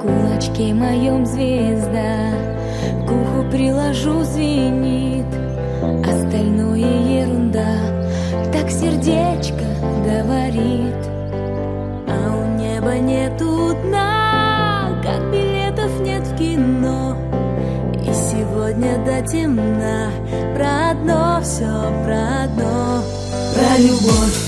Кулачке моем звезда, к уху приложу звенит, остальное ерунда, так сердечко говорит. А у неба нету дна, как билетов нет в кино, и сегодня до темна про одно все про одно, про любовь.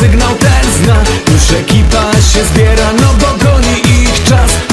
sygnał ten zna. Już ekipa się zbiera, no bo goni ich czas.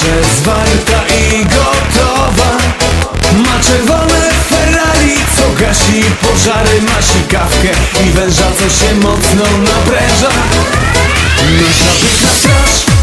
Przez warta i gotowa. Ma czerwone Ferrari, co gasi pożary Ma sikawkę i węża, co się mocno napręża. Nasza piękna straż